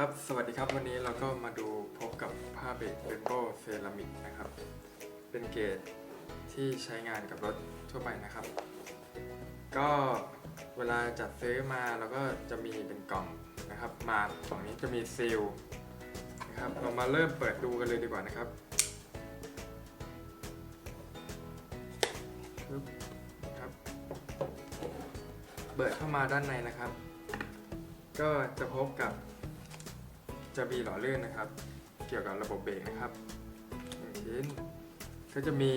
ครับ สวัสดีครับ วันนี้เราก็มาดูพบกับผ้าเบรกเบมโบเซรามิกนะครับ เป็นเกรดที่ใช้งานกับรถทั่วไปนะครับ ก็เวลาจัดซื้อมาเราก็จะมีเป็นกล่องนะครับ มากล่องนี้จะมีซีลนะครับ เรามาเริ่มเปิดดูกันเลยดีกว่านะครับครับ เปิดเข้ามาด้านในนะครับ ก็จะพบกับ จะมีหล่อลื่นนะครับ เกี่ยวกับระบบเบรกนะครับหนึ่งชิ้นก็จะมี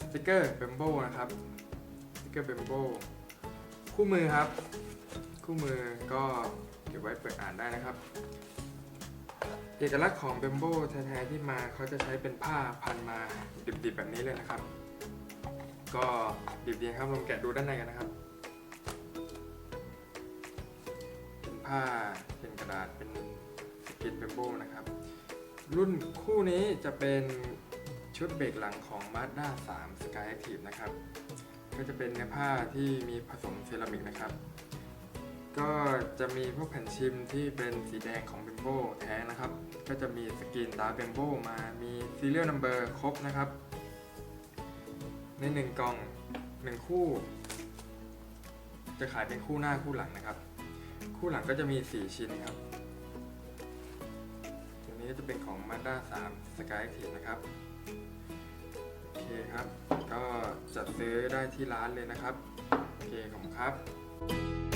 สติกเกอร์เบมโบนะครับสติกเกอร์เบมโบคู่มือครับ คู่มือก็เก็บไว้เปิดอ่านได้นะครับ เอกลักษณ์ของเบมโบแท้ๆที่มาเขาจะใช้เป็นผ้าพันมาดิบๆแบบนี้เลยนะครับ ก็ดิบดีครับลองแกะดูด้านในกันนะครับเป็นผ้าเป็นกระดาษเป็น กินเบมโบนะครับ รุ่นคู่นี้จะเป็นชุดเบรกหลังของ Mazda 3 Sky Active นะครับ ก็จะเป็นเนื้อผ้าที่มีผสมเซรามิกนะครับ ก็จะมีพวกแผ่นชิมที่เป็นสีแดงของเบมโบแท้นะครับ ก็จะมีสกรีนตาเบมโบมา มี Serial Number ครบนะครับ ในหนึ่งกล่องหนึ่งคู่ จะขายเป็นคู่หน้าคู่หลังนะครับ คู่หลังก็จะมี 4 ชิ้นครับ นี้จะเป็นของ Mazda 3 Skyactiv นะครับโอเคครับ ก็จัดซื้อได้ที่ร้านเลยนะครับ โอเคขอบคุณครับ